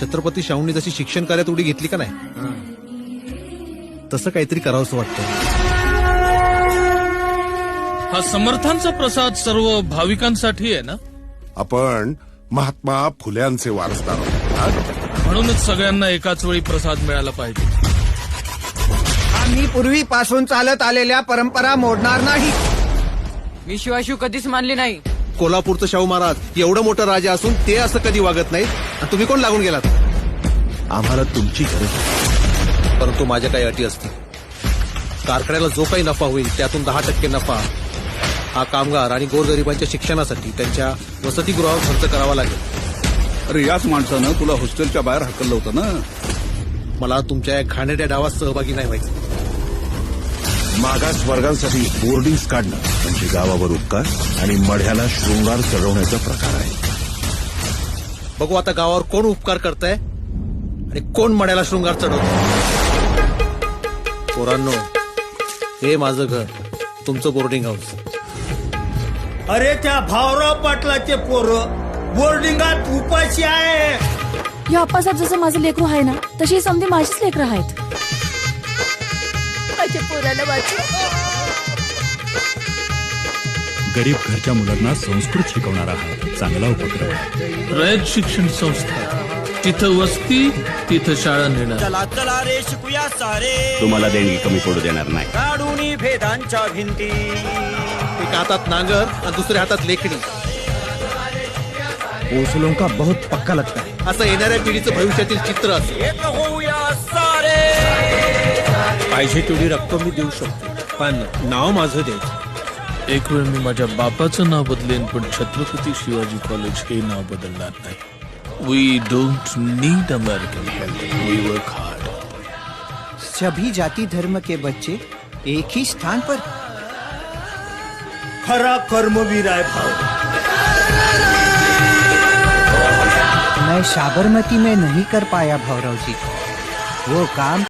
छत्रपती शाहूंनी जशी शिक्षण कार्यात उडी घेतली का नाही? तसं काहीतरी करावंसं वाटतं हा समर्थांचा प्रसाद सर्व भाविकांसाठी आहे ना? आपण महात्मा फुल्यांचे वारसदार आहोत? म्हणूनच सगळ्यांना एकाच वेळी प्रसाद मिळाला पाहिजे. आम्ही पूर्वीपासून चालत आलेल्या परंपरा मोडणार नाही. मी शिवाशिव कधीच मानली नाही. कोल्हापूरचं शाहू महाराज एवढं मोठं राजा असून ते असं कधी वागत नाहीत? आणि तुम्ही कोण लागून गेलात? आम्हाला तुमची गरज. परंतु माझ्या काही अटी असतील. कारखान्याला जो काही नफा होईल त्यातून दहा टक्के नफा. हा कामगार आणि गोरगरिबांच्या शिक्षणासाठी त्यांच्या वसतिगृहावर खर्च करावा लागेल. अरे याच माणसानं तुला हॉस्टेलच्या बाहेर हकललं होतं ना? मला तुमच्या या डावात सहभागी नाही व्हायचं. मागास वर्गांसाठी बोर्डिंग्स काढणं म्हणजे गावावर उपकार आणि मढ्याला शृंगार चढवण्याचा प्रकार आहे. बघू आता गावावर कोण उपकार करताय आणि कोण मड्याला शृंगार चढवत पोरांनो हे माझं घर. तुमचं बोर्डिंग हाऊस अरे त्या भावराव पाटलाचे पोरं बोर्डिंगात उपाशी आहे. या अप्पासाहेब जसं माझं लेकरू आहे ना तशी समधी माझीच लेकरं आहेत. माझ्या पोराला वाचव गरीब घरच्या मुलांना संस्कृत शिकवणारा हा चांगला उपक्रम आहे. रयत शिक्षण संस्था. तिथं वस्ती तिथं शाळा नेणार चला चला रे शिकूया सारे. तुम्हाला देणगी कमी पडू देणार नाही. काढून भेदांच्या भिंती. एका हातात नांगर आणि दुसऱ्या हातात लेखणी. ओसलों का बहुत पक्का लगता है. असं येणाऱ्या पिढीचं भविष्यातील चित्र असेल एक होऊया सारे पाहिजे तेवढी रक्कम मी देऊ शकतो. पण नाव माझं द्यायचं एक वेळ मी माझ्या बापाचं नाव बदलेन पण छत्रपती शिवाजी कॉलेज हे नाव बदलणार नाही. We don't need American help we work hard सभी जाति धर्म के बच्चे एक ही स्थान पर खरा कर्मवीर आहे भाऊ मैं साबरमती में नहीं कर पाया भौरव जी वो काम